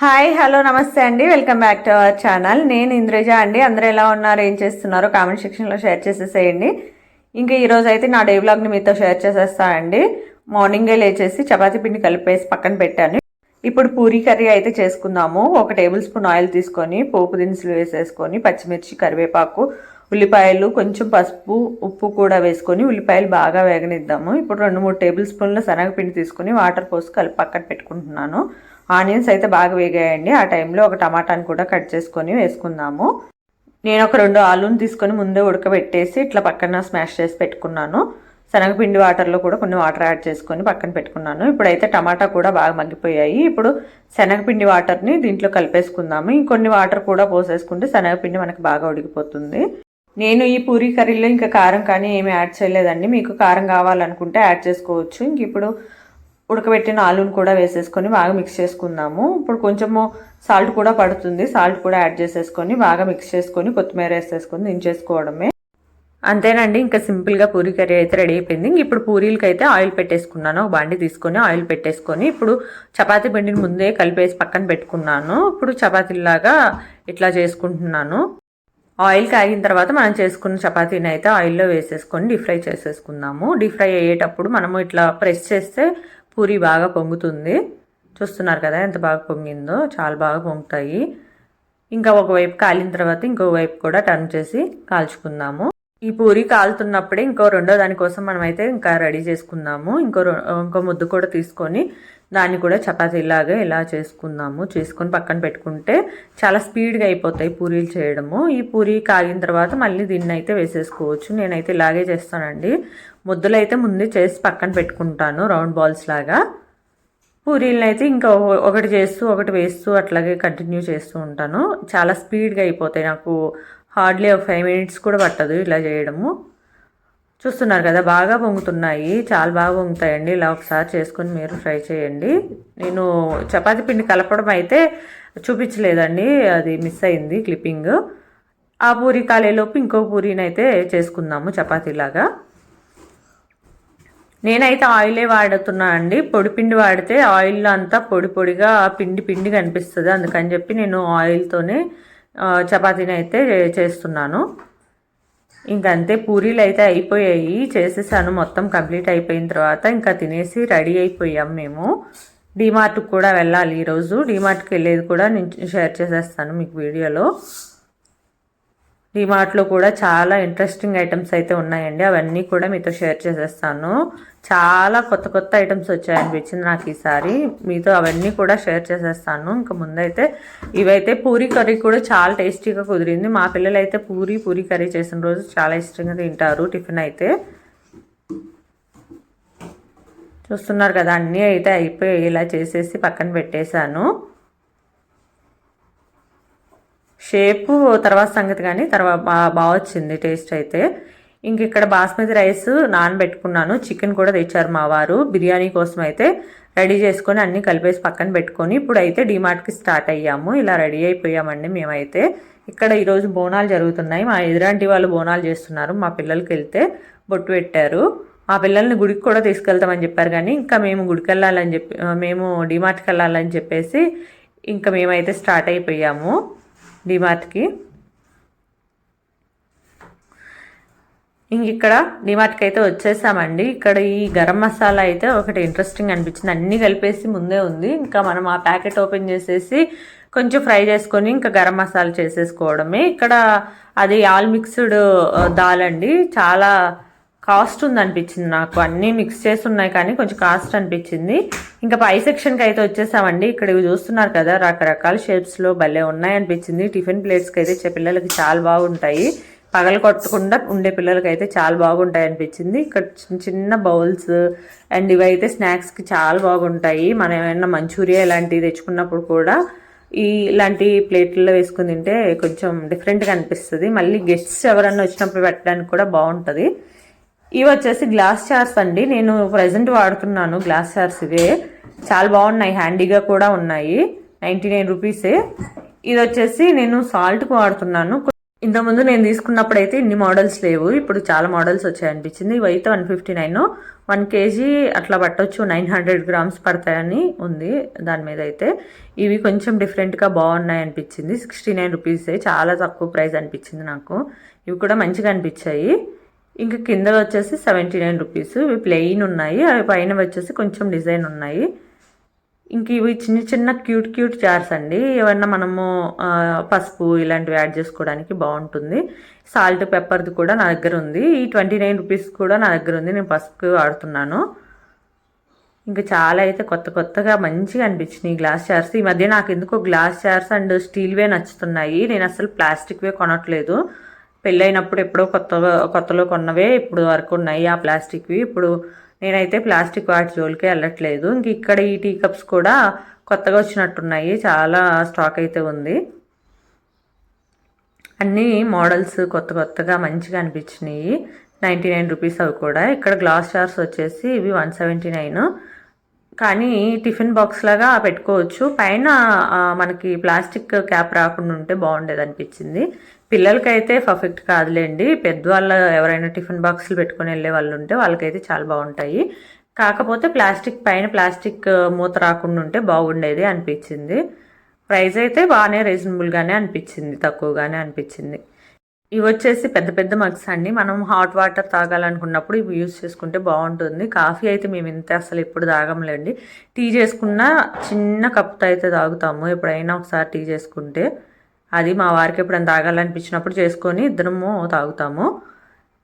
Hi hello నమస్తే అండి. Welcome back to our channel నేను ఇంద్రజ అండి. అందరూ ఎలా ఉన్నారు? ఏం చేస్తున్నారో? కామెంట్ సెక్షన్లో షేర్ చేసేసేయండి. ఇంకా ఈరోజు అయితే నా డే బ్లాగ్ని మీతో షేర్ చేసేస్తానండి మార్నింగే లేచేసి చపాతీ పిండి కలిపేసి పక్కన పెట్టాను. ఇప్పుడు పూరీ కర్రీ అయితే చేసుకుందాము. ఒక టేబుల్ స్పూన్ ఆయిల్ తీసుకొని పోపు దినుసులు వేసేసుకొని పచ్చిమిర్చి కరివేపాకు ఉల్లిపాయలు కొంచెం పసుపు ఉప్పు కూడా వేసుకొని ఉల్లిపాయలు బాగా వేగనిద్దాము. ఇప్పుడు రెండు మూడు టేబుల్ స్పూన్ల శనగపిండి తీసుకొని వాటర్ పోసి కలిపి పక్కన పెట్టుకుంటున్నాను. ఆనియన్స్ అయితే బాగా వేగాయండి. ఆ టైంలో ఒక టమాటాని కూడా కట్ చేసుకొని వేసుకుందాము. నేను ఒక రెండు ఆలూని తీసుకొని ముందే ఉడకబెట్టేసి ఇట్లా పక్కన స్మాష్ చేసి పెట్టుకున్నాను. శనగపిండి వాటర్లో కూడా కొన్ని వాటర్ యాడ్ చేసుకొని పక్కన పెట్టుకున్నాను. ఇప్పుడైతే టమాటా కూడా బాగా మగ్గిపోయాయి. ఇప్పుడు శనగపిండి వాటర్ని దీంట్లో కలిపేసుకుందాము. ఇంకొన్ని వాటర్ కూడా పోసేసుకుంటే శనగపిండి మనకు బాగా ఉడికిపోతుంది. నేను ఈ పూరీ కర్రీలో ఇంకా కారం కానీ ఏమి యాడ్ చేయలేదండి. మీకు కారం కావాలనుకుంటే యాడ్ చేసుకోవచ్చు. ఇంక ఇప్పుడు ఉడకబెట్టిన ఆలూని కూడా వేసేసుకొని బాగా మిక్స్ చేసుకుందాము. ఇప్పుడు కొంచెము సాల్ట్ కూడా పడుతుంది. సాల్ట్ కూడా యాడ్ చేసేసుకొని బాగా మిక్స్ చేసుకొని కొత్తిమీర వేసేసుకొని దించేసుకోవడమే. అంతేనండి ఇంకా సింపుల్గా పూరీ కర్రీ అయితే రెడీ అయిపోయింది. ఇంక ఇప్పుడు పూరీలకి అయితే ఆయిల్ పెట్టేసుకున్నాను. ఒక బండి తీసుకొని ఆయిల్ పెట్టేసుకొని ఇప్పుడు చపాతీ పిండిని ముందే కలిపేసి పక్కన పెట్టుకున్నాను. ఇప్పుడు చపాతీలాగా ఇట్లా చేసుకుంటున్నాను. ఆయిల్ కాగిన తర్వాత మనం చేసుకున్న చపాతీని అయితే ఆయిల్లో వేసేసుకొని డీప్ ఫ్రై చేసేసుకుందాము. డీప్ ఫ్రై అయ్యేటప్పుడు మనము ఇట్లా ప్రెస్ చేస్తే పూరి బాగా పొంగుతుంది. చూస్తున్నారు కదా ఎంత బాగా పొంగిందో? చాలా బాగా పొంగుతాయి. ఇంకా ఒకవైపు కాలిన తర్వాత ఇంకో వైపు కూడా టర్న్ చేసి కాల్చుకుందాము. ఈ పూరి కాలుతున్నప్పుడే ఇంకో రెండో దానికోసం మనం అయితే ఇంకా రెడీ చేసుకుందాము. ఇంకో ఇంకో ముద్దు కూడా తీసుకొని దాన్ని కూడా చపాతీలాగా ఇలా చేసుకుందాము. చేసుకొని పక్కన పెట్టుకుంటే చాలా స్పీడ్గా అయిపోతాయి పూరీలు చేయడము. ఈ పూరి కాగిన తర్వాత మళ్ళీ దీన్ని అయితే వేసేసుకోవచ్చు. నేనైతే ఇలాగే చేస్తానండి. ముద్దలు అయితే ముందే చేసి పక్కన పెట్టుకుంటాను రౌండ్ బాల్స్ లాగా. పూరీలను అయితే ఇంకా ఒకటి చేస్తూ ఒకటి వేస్తూ అట్లాగే కంటిన్యూ చేస్తూ ఉంటాను. చాలా స్పీడ్గా అయిపోతాయి. నాకు హార్డ్లీ ఒక ఫైవ్ మినిట్స్ కూడా పట్టదు ఇలా చేయడము. చూస్తున్నారు కదా బాగా పొంగుతున్నాయి. చాలా బాగా పొంగుతాయండి. ఇలా ఒకసారి చేసుకొని మీరు ఫ్రై చేయండి. నేను చపాతీ పిండి కలపడం అయితే చూపించలేదండి. అది మిస్ అయింది క్లిప్పింగ్ ఆ పూరి కాలేలోపు ఇంకో పూరీని అయితే చేసుకుందాము చపాతీలాగా. నేనైతే ఆయిలే వాడుతున్నా అండి. పొడి పిండి వాడితే ఆయిల్లో అంతా పొడి పొడిగా పిండి పిండి కనిపిస్తుంది. అందుకని చెప్పి నేను ఆయిల్తోనే చపాతీని అయితే చేస్తున్నాను. ఇంకంతే పూరీలు అయితే అయిపోయాయి. చేసేసాను. మొత్తం కంప్లీట్ అయిపోయిన తర్వాత ఇంకా తినేసి రెడీ అయిపోయాం మేము. డీమార్ట్కి కూడా వెళ్ళాలి ఈరోజు. డీమార్ట్కి వెళ్ళేది కూడా నేను షేర్ చేసేస్తాను మీకు వీడియోలో. డిమార్ట్లో కూడా చాలా ఇంట్రెస్టింగ్ ఐటమ్స్ అయితే ఉన్నాయండి. అవన్నీ కూడా మీతో షేర్ చేసేస్తాను. చాలా కొత్త కొత్త ఐటమ్స్ వచ్చాయనిపించింది నాకు ఈసారి మీతో అవన్నీ కూడా షేర్ చేసేస్తాను. ఇంకా ముందైతే ఇవైతే పూరి కర్రీ కూడా చాలా టేస్టీగా కుదిరింది. మా పిల్లలు అయితే పూరి పూరి కర్రీ చేసిన రోజు చాలా ఇష్టంగా తింటారు టిఫిన్ అయితే. చూస్తున్నారు కదా అన్నీ అయితే అయిపోయి ఇలా చేసేసి పక్కన పెట్టేశాను. షేపు తర్వాత సంగతి కానీ తర్వాత బాగా వచ్చింది టేస్ట్ అయితే. ఇంక ఇక్కడ బాస్మతి రైస్ నానబెట్టుకున్నాను. చికెన్ కూడా తెచ్చారు మా వారు. బిర్యానీ కోసం అయితే రెడీ చేసుకొని అన్నీ కలిపేసి పక్కన పెట్టుకొని ఇప్పుడు అయితే డిమార్ట్కి స్టార్ట్ అయ్యాము. ఇలా రెడీ అయిపోయామండి మేమైతే. ఇక్కడ ఈరోజు బోనాలు జరుగుతున్నాయి. మా ఎదురాంటి వాళ్ళు బోనాలు చేస్తున్నారు. మా పిల్లలకి వెళ్తే బొట్టు పెట్టారు. మా పిల్లల్ని గుడికి కూడా తీసుకెళ్తామని చెప్పారు కానీ ఇంకా మేము గుడికి వెళ్ళాలని చెప్పి మేము డిమార్ట్కి వెళ్ళాలని చెప్పేసి ఇంకా మేమైతే స్టార్ట్ అయిపోయాము. డిమార్ట్కి ఇంక ఇక్కడ డిమార్ట్కి అయితే వచ్చేసామండి. ఇక్కడ ఈ గరం మసాలా అయితే ఒకటి ఇంట్రెస్టింగ్ అనిపించింది. అన్నీ కలిపేసి ముందే ఉంది. ఇంకా మనం ఆ ప్యాకెట్ ఓపెన్ చేసేసి కొంచెం ఫ్రై చేసుకొని ఇంకా గరం మసాలా చేసేసుకోవడమే. ఇక్కడ అది ఆల్ మిక్స్డ్ దాల్ అండి. చాలా కాస్ట్ ఉంది అనిపించింది నాకు. అన్నీ మిక్స్ చేసి ఉన్నాయి కానీ కొంచెం కాస్ట్ అనిపించింది. ఇంకా పై సెక్షన్కి అయితే వచ్చేసామండి. ఇక్కడ చూస్తున్నారు కదా రకరకాల షేప్స్లో భలే ఉన్నాయి అనిపించింది టిఫిన్ ప్లేట్స్కి అయితే పిల్లలకి చాలా బాగుంటాయి. పగల కొట్టకుండా ఉండే పిల్లలకి అయితే చాలా బాగుంటాయి అనిపించింది ఇక్కడ చిన్న చిన్న బౌల్స్ అండ్ ఇవైతే స్నాక్స్కి చాలా బాగుంటాయి. మనం ఏమైనా మంచూరియా ఇలాంటివి తెచ్చుకున్నప్పుడు కూడా ఈ ఇలాంటి ప్లేట్లలో వేసుకుని తింటే కొంచెం డిఫరెంట్గా అనిపిస్తుంది. మళ్ళీ గెస్ట్స్ ఎవరన్నా వచ్చినప్పుడు పెట్టడానికి కూడా బాగుంటుంది. ఇవి వచ్చేసి గ్లాస్ చార్స్ అండి. నేను ప్రజెంట్ వాడుతున్నాను గ్లాస్ చార్స్ ఇవే. చాలా బాగున్నాయి. హ్యాండీగా కూడా ఉన్నాయి. నైంటీ నైన్ రూపీసే. ఇది వచ్చేసి నేను సాల్ట్కి వాడుతున్నాను. ఇంతకుముందు నేను తీసుకున్నప్పుడు అయితే ఇన్ని మోడల్స్ లేవు. ఇప్పుడు చాలా మోడల్స్ వచ్చాయి అనిపించింది. ఇవి అయితే one fifty nine. One KG అట్లా పట్టొచ్చు. నైన్ హండ్రెడ్ గ్రామ్స్ పడతాయని ఉంది దాని మీద అయితే. ఇవి కొంచెం డిఫరెంట్గా బాగున్నాయి అనిపించింది. సిక్స్టీ నైన్ రూపీసే. చాలా తక్కువ ప్రైస్ అనిపించింది నాకు. ఇవి కూడా మంచిగా అనిపించాయి. ఇంకా కింద వచ్చేసి సెవెంటీ నైన్ రూపీస్. ఇవి ప్లెయిన్ ఉన్నాయి. అవి పైన వచ్చేసి కొంచెం డిజైన్ ఉన్నాయి. ఇంక ఇవి చిన్న చిన్న క్యూట్ క్యూట్ జార్స్ అండి. ఏమన్నా మనము పసుపు ఇలాంటివి యాడ్ చేసుకోవడానికి బాగుంటుంది. సాల్ట్ పెప్పర్ది కూడా నా దగ్గర ఉంది. ఈ ట్వంటీ నైన్ రూపీస్ కూడా నా దగ్గర ఉంది. నేను పసుపు వాడుతున్నాను. ఇంకా చాలా అయితే కొత్త కొత్తగా మంచిగా అనిపించినాయి ఈ గ్లాస్ జార్స్. ఈ మధ్య నాకు ఎందుకో గ్లాస్ జార్స్ అండ్ స్టీల్వే నచ్చుతున్నాయి. నేను అసలు ప్లాస్టిక్వే కొనట్లేదు. పెళ్ళైనప్పుడు ఎప్పుడో కొత్తగా కొత్తలో కొన్నవే ఇప్పుడు వరకు ఉన్నాయి ఆ ప్లాస్టిక్వి. ఇప్పుడు నేనైతే ప్లాస్టిక్ వాటి జోలికి వెళ్ళట్లేదు. ఇంక ఇక్కడ ఈ టీ కప్స్ కూడా కొత్తగా వచ్చినట్టున్నాయి. చాలా స్టాక్ అయితే ఉంది. అన్ని మోడల్స్ కొత్త కొత్తగా మంచిగా అనిపించినాయి. నైంటీ నైన్ రూపీస్ అవి కూడా. ఇక్కడ గ్లాస్ జార్స్ వచ్చేసి ఇవి వన్ సెవెంటీ నైన్. కానీ టిఫిన్ బాక్స్ లాగా పెట్టుకోవచ్చు. పైన మనకి ప్లాస్టిక్ క్యాప్ రాకుండా ఉంటే బాగుండేది అనిపించింది. పిల్లలకైతే పర్ఫెక్ట్ కాదులేండి. పెద్దవాళ్ళ ఎవరైనా టిఫిన్ బాక్సులు పెట్టుకొని వెళ్ళే వాళ్ళు ఉంటే వాళ్ళకైతే చాలా బాగుంటాయి. కాకపోతే ప్లాస్టిక్ పైన ప్లాస్టిక్ మూత రాకుండా ఉంటే బాగుండేది అనిపించింది. ప్రైస్ అయితే బాగానే రీజనబుల్గానే అనిపించింది తక్కువగానే అనిపించింది. ఇవి వచ్చేసి పెద్ద పెద్ద మగ్స్ అండి. మనం హాట్ వాటర్ తాగాలనుకున్నప్పుడు ఇవి యూస్ చేసుకుంటే బాగుంటుంది. కాఫీ అయితే మేము ఇంత అసలు ఎప్పుడు తాగంలేండి. టీ చేసుకున్న చిన్న కప్తో అయితే తాగుతాము. ఎప్పుడైనా ఒకసారి టీ చేసుకుంటే అది మా వారికి ఎప్పుడైనా తాగాలనిపించినప్పుడు చేసుకొని ఇద్దరము తాగుతాము.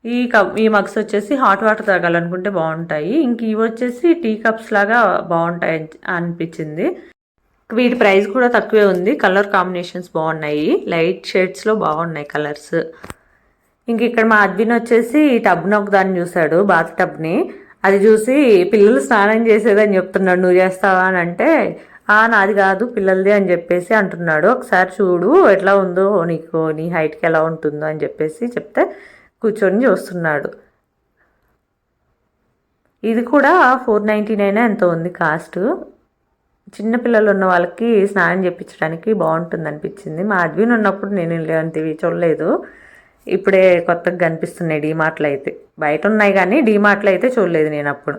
ఈ కప్ ఈ మగ్స్ వచ్చేసి హాట్ వాటర్ తాగాలనుకుంటే బాగుంటాయి. ఇంక ఇవి వచ్చేసి టీ కప్స్ లాగా బాగుంటాయి అనిపించింది. వీటి ప్రైస్ కూడా తక్కువే ఉంది. కలర్ కాంబినేషన్స్ బాగున్నాయి. లైట్ షేడ్స్లో బాగున్నాయి కలర్స్. ఇంక ఇక్కడ మా అద్విన్ వచ్చేసి ఈ టబ్ను ఒక దాన్ని చూశాడు బాత్ టబ్ని అది చూసి పిల్లలు స్నానం చేసేదని చెప్తున్నాడు నువ్వు చేస్తావా? అని అంటే ఆ నాది కాదు పిల్లలది అని చెప్పేసి అంటున్నాడు. ఒకసారి చూడు ఎట్లా ఉందో నీకు నీ హైట్కి ఎలా ఉంటుందో అని చెప్పేసి చెప్తే కూర్చొని చూస్తున్నాడు. ఇది కూడా ఫోర్ నైంటీ నైన్ ఎంతో ఉంది కాస్ట్. చిన్నపిల్లలు ఉన్న వాళ్ళకి స్నానం చేయించడానికి బాగుంటుంది అనిపించింది. మా అద్విన్ ఉన్నప్పుడు నేను ఇలాంటివి చూడలేదు. ఇప్పుడే కొత్తగా కనిపిస్తున్నాయి డీమార్ట్లు అయితే. బయట ఉన్నాయి కానీ డీమార్ట్లో అయితే చూడలేదు నేను అప్పుడు.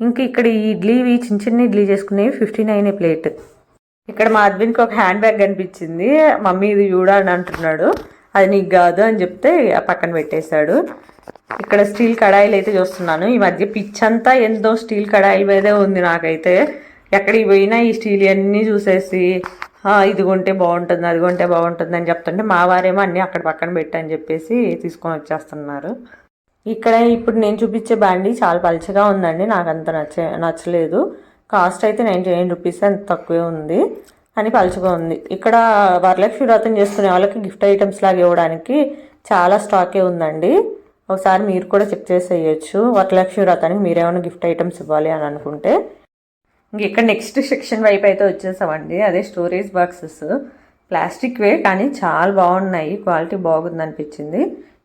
ఇంక ఇక్కడ ఈ ఇడ్లీవి చిన్న చిన్న ఇడ్లీ చేసుకునేవి ఫిఫ్టీ నైన్ ప్లేట్. ఇక్కడ మా హస్బెండ్కి ఒక హ్యాండ్ బ్యాగ్ కనిపించింది. మమ్మీ ఇది చూడా అని అంటున్నాడు. అది నీకు కాదు అని చెప్తే పక్కన పెట్టేశాడు. ఇక్కడ స్టీల్ కడాయిలు అయితే చూస్తున్నాను. ఈ మధ్య పిచ్ అంతా ఎంతో స్టీల్ కడాయిల మీదే ఉంది నాకైతే. ఎక్కడికి పోయినా ఈ స్టీల్ అన్నీ చూసేసి ఇది కొంటే బాగుంటుంది అది కొంటే బాగుంటుంది అని చెప్తుంటే మా వారేమో అన్నీ అక్కడ పక్కన పెట్టని చెప్పేసి తీసుకొని వచ్చేస్తున్నారు. ఇక్కడ ఇప్పుడు నేను చూపించే బ్యాండీ చాలా పలుచగా ఉందండి. నాకు అంత నచ్చ నచ్చలేదు. కాస్ట్ అయితే నైంటీ నైన్ రూపీస్ అంత తక్కువే ఉంది. అని పలుచుకుంది ఉంది. ఇక్కడ వరలక్ష్మి వ్రతం చేసుకునే వాళ్ళకి గిఫ్ట్ ఐటమ్స్ లాగా ఇవ్వడానికి చాలా స్టాకే ఉందండి. ఒకసారి మీరు కూడా చెక్ చేసేయచ్చు. వరలక్ష్మి వ్రతానికి మీరేమైనా గిఫ్ట్ ఐటమ్స్ ఇవ్వాలి అని అనుకుంటే. ఇంక ఇక్కడ నెక్స్ట్ సెక్షన్ వైపు అయితే వచ్చేసామండి. అదే స్టోరేజ్ బాక్సెస్. ప్లాస్టిక్వే కానీ చాలా బాగున్నాయి. క్వాలిటీ బాగుంది అనిపించింది.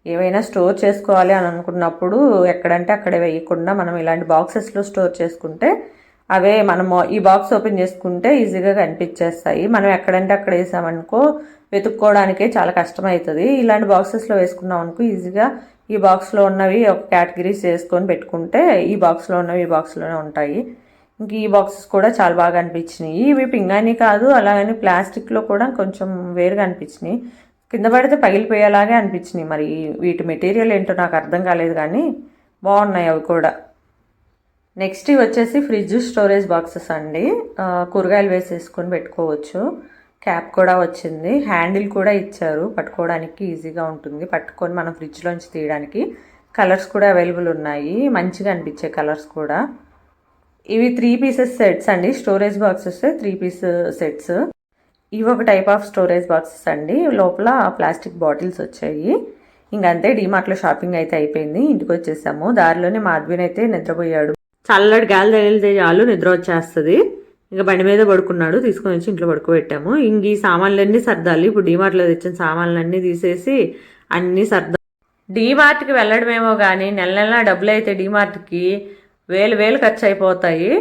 ఏవైనా స్టోర్ చేసుకోవాలి అని అనుకున్నప్పుడు ఎక్కడంటే అక్కడ వేయకుండా మనం ఇలాంటి బాక్సెస్లో స్టోర్ చేసుకుంటే అవే మనము ఈ బాక్స్ ఓపెన్ చేసుకుంటే ఈజీగా కనిపించేస్తాయి. మనం ఎక్కడంటే అక్కడ వేసామనుకో వెతుక్కోవడానికే చాలా కష్టమవుతుంది ఇలాంటి బాక్సెస్లో వేసుకున్నాం అనుకో ఈజీగా ఈ బాక్స్లో ఉన్నవి ఒక కేటగిరీస్ వేసుకొని పెట్టుకుంటే ఈ బాక్స్లో ఉన్నవి ఈ బాక్స్లోనే ఉంటాయి. ఇంక ఈ బాక్సెస్ కూడా చాలా బాగా అనిపించినాయి. ఇవి పింగాని కాదు అలాగని ప్లాస్టిక్లో కూడా కొంచెం వేరుగా అనిపించినాయి. కింద పడితే పగిలిపోయేలాగే అనిపించినాయి. మరి వీటి మెటీరియల్ ఏంటో నాకు అర్థం కాలేదు కానీ బాగున్నాయి అవి కూడా. నెక్స్ట్ ఇవి వచ్చేసి ఫ్రిడ్జ్ స్టోరేజ్ బాక్సెస్ అండి. కూరగాయలు వేసేసుకొని పెట్టుకోవచ్చు. క్యాప్ కూడా వచ్చింది. హ్యాండిల్ కూడా ఇచ్చారు. పట్టుకోవడానికి ఈజీగా ఉంటుంది. పట్టుకొని మనం ఫ్రిడ్జ్లోంచి తీయడానికి కలర్స్ కూడా అవైలబుల్ ఉన్నాయి. మంచిగా అనిపించే కలర్స్ కూడా. ఇవి త్రీ పీసెస్ సెట్స్ అండి. Storage boxes three piece sets ఇవి ఒక టైప్ ఆఫ్ స్టోరేజ్ బాక్సెస్ అండి. లోపల ప్లాస్టిక్ బాటిల్స్ వచ్చాయి. ఇంకంతే డీమార్ట్లో షాపింగ్ అయితే అయిపోయింది. ఇంటికి వచ్చేసాము. దారిలోనే మా అద్విన్ అయితే నిద్రపోయాడు. చల్లటి గాలి తగిలితే చాలు నిద్ర వచ్చేస్తుంది. ఇంకా బండి మీద పడుకున్నాడు తీసుకొని వచ్చి ఇంట్లో పడుకోబెట్టాము. ఇంక ఈ సామాన్లన్నీ సర్దాలి. ఇప్పుడు డీమార్ట్లో తెచ్చిన సామాన్లన్నీ తీసేసి అన్నీ సర్దా డీమార్ట్కి వెళ్ళడమేమో కానీ నెల నెల డబ్బులు అయితే డీమార్ట్కి వేలు వేలు ఖర్చు అయిపోతాయి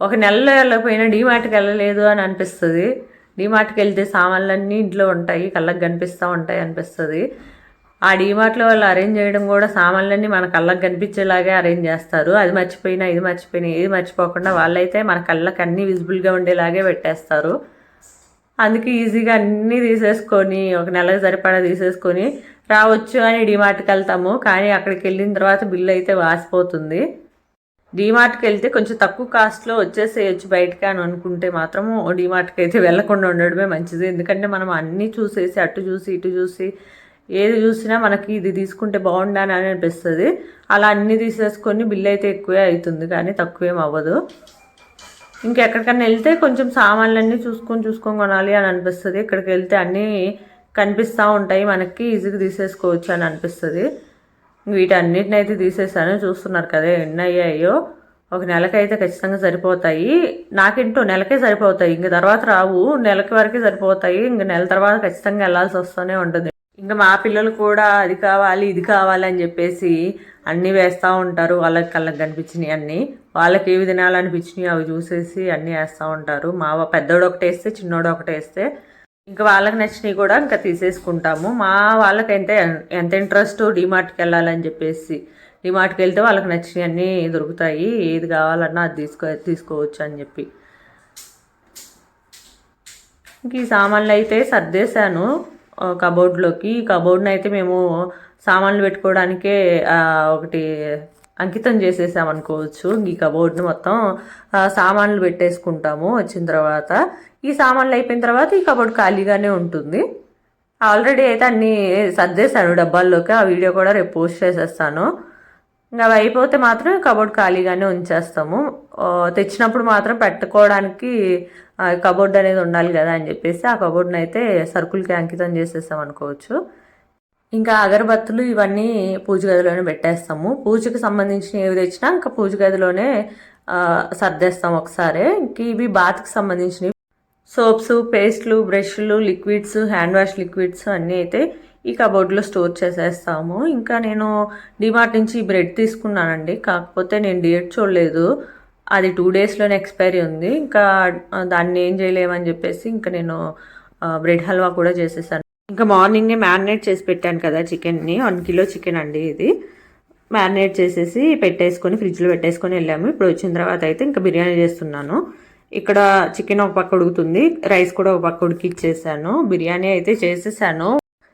ఒక నెలలో వెళ్ళకపోయినా డీమార్ట్కి వెళ్ళలేదు అని అనిపిస్తుంది. డీమార్ట్కి వెళ్తే సామాన్లన్నీ ఇంట్లో ఉంటాయి కళ్ళకి కనిపిస్తూ ఉంటాయి అనిపిస్తుంది. ఆ డీమార్ట్లో వాళ్ళు అరేంజ్ చేయడం కూడా సామాన్లన్నీ మన కళ్ళకు కనిపించేలాగే అరేంజ్ చేస్తారు. అది మర్చిపోయినా ఇది మర్చిపోయినా ఏది మర్చిపోకుండా వాళ్ళైతే మన కళ్ళకి అన్నీ విజిబుల్గా ఉండేలాగే పెట్టేస్తారు. అందుకే ఈజీగా అన్నీ తీసేసుకొని ఒక నెలకు సరిపడా తీసేసుకొని రావచ్చు అని డిమార్ట్కి వెళ్తాము. కానీ అక్కడికి వెళ్ళిన తర్వాత బిల్లు అయితే వాసిపోతుంది. డిమార్ట్కి వెళ్తే కొంచెం తక్కువ కాస్ట్లో వచ్చేసేయచ్చు బయటకి అని అనుకుంటే మాత్రం డిమార్ట్కి అయితే వెళ్ళకుండా ఉండడమే మంచిది. ఎందుకంటే మనం అన్నీ చూసేసి అటు చూసి ఇటు చూసి ఏది చూసినా మనకి ఇది తీసుకుంటే బాగుండా అని అనిపిస్తుంది. అలా అన్నీ తీసేసుకొని బిల్ అయితే ఎక్కువే అవుతుంది కానీ తక్కువేం అవ్వదు. ఇంకెక్కడికన్నా వెళ్తే కొంచెం సామాన్లన్నీ చూసుకొని చూసుకొని కొనాలి అని అనిపిస్తుంది. ఇక్కడికి వెళ్తే అన్నీ కనిపిస్తూ ఉంటాయి. మనకి ఈజీగా తీసేసుకోవచ్చు అని అనిపిస్తుంది. వీటన్నిటిని అయితే తీసేసాను. చూస్తున్నారు కదా ఎన్ని అయ్యాయో ఒక నెలకైతే ఖచ్చితంగా సరిపోతాయి. నాకేంటో నెలకే సరిపోతాయి. ఇంక తర్వాత రావు. నెలకి వరకే సరిపోతాయి. ఇంక నెల తర్వాత ఖచ్చితంగా వెళ్ళాల్సి వస్తూనే ఉంటుంది. ఇంకా మా పిల్లలు కూడా అది కావాలి ఇది కావాలి అని చెప్పేసి అన్నీ వేస్తూ ఉంటారు. వాళ్ళకి కళ్ళకి కనిపించినవి అన్నీ. వాళ్ళకి ఏవి తినాలనిపించినాయి అవి చూసేసి అన్నీ వేస్తూ ఉంటారు. మా పెద్దోడు ఒకటి వేస్తే చిన్నోడు ఒకటి వేస్తే ఇంకా వాళ్ళకి నచ్చినవి కూడా ఇంకా తీసేసుకుంటాము. మా వాళ్ళకి ఎంత ఎంత ఇంట్రెస్ట్ డిమార్ట్కి వెళ్ళాలని చెప్పేసి. డిమార్ట్కి వెళ్తే వాళ్ళకి నచ్చినవి అన్నీ దొరుకుతాయి. ఏది కావాలన్నా అది తీసుకో తీసుకోవచ్చు అని చెప్పి. ఇంక ఈ సామాన్లు అయితే సర్దేశాను. కబోర్డ్లోకి. కబోర్డ్ని అయితే మేము సామాన్లు పెట్టుకోవడానికే ఒకటి అంకితం చేసేసాం అనుకోవచ్చు ఈ కబోర్డ్ని మొత్తం సామాన్లు పెట్టేసుకుంటాము వచ్చిన తర్వాత. ఈ సామాన్లు అయిపోయిన తర్వాత ఈ కబోర్డ్ ఖాళీగానే ఉంటుంది. ఆల్రెడీ అయితే అన్నీ సర్దేశాను డబ్బాల్లోకి. ఆ వీడియో కూడా రేపు పోస్ట్ చేసేస్తాను. ఇంకా అవి అయిపోతే మాత్రం కబోర్డ్ ఖాళీగానే ఉంచేస్తాము. తెచ్చినప్పుడు మాత్రం పెట్టుకోవడానికి కబోర్డ్ అనేది ఉండాలి కదా అని చెప్పేసి ఆ కబోర్డ్ని అయితే సరుకులకి అంకితం చేసేస్తాం అనుకోవచ్చు. ఇంకా అగరబత్తులు ఇవన్నీ పూజ గదిలోనే పెట్టేస్తాము. పూజకి సంబంధించిన ఏవి తెచ్చినా ఇంకా పూజ గదిలోనే సర్దేస్తాం ఒకసారి. ఇంక ఇవి బాత్కి సంబంధించినవి సోప్స్ పేస్ట్లు బ్రష్లు లిక్విడ్స్ హ్యాండ్ వాష్ లిక్విడ్స్ అన్నీ అయితే ఈ కబోర్డ్లో స్టోర్ చేసేస్తాము. ఇంకా నేను డిమార్ట్ నుంచి బ్రెడ్ తీసుకున్నానండి. కాకపోతే నేను డేట్ చూడలేదు. అది టూ డేస్లోనే ఎక్స్పైరీ ఉంది. ఇంకా దాన్ని ఏం చేయలేమని చెప్పేసి ఇంకా నేను బ్రెడ్ హల్వా కూడా చేసేసాను. ఇంకా మార్నింగే మ్యారినేట్ చేసి పెట్టాను కదా చికెన్ని. వన్ కిలో చికెన్ అండి ఇది. మ్యారినేట్ చేసేసి పెట్టేసుకొని ఫ్రిడ్జ్లో పెట్టేసుకొని వెళ్ళాము. ఇప్పుడు వచ్చిన తర్వాత అయితే ఇంకా బిర్యానీ చేస్తున్నాను. ఇక్కడ చికెన్ ఒక పక్క ఉడుకుతుంది. రైస్ కూడా ఒక పక్క ఉడికిచ్చేసాను. బిర్యానీ అయితే చేసేసాను.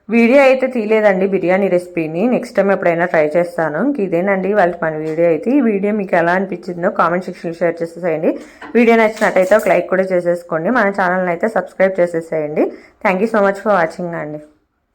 వీడియో అయితే తీయలేదండి బిర్యానీ రెసిపీని. నెక్స్ట్ టైం ఎప్పుడైనా ట్రై చేస్తాను. ఇదేనండి వాళ్ళకి మన వీడియో అయితే. ఈ వీడియో మీకు ఎలా అనిపించిందో కామెంట్ సెక్షన్లో షేర్ చేసేసేయండి. వీడియో నచ్చినట్టయితే ఒక లైక్ కూడా చేసేసుకోండి. మన ఛానల్ని అయితే సబ్స్క్రైబ్ చేసేసేయండి. Thank so much for watching అండి.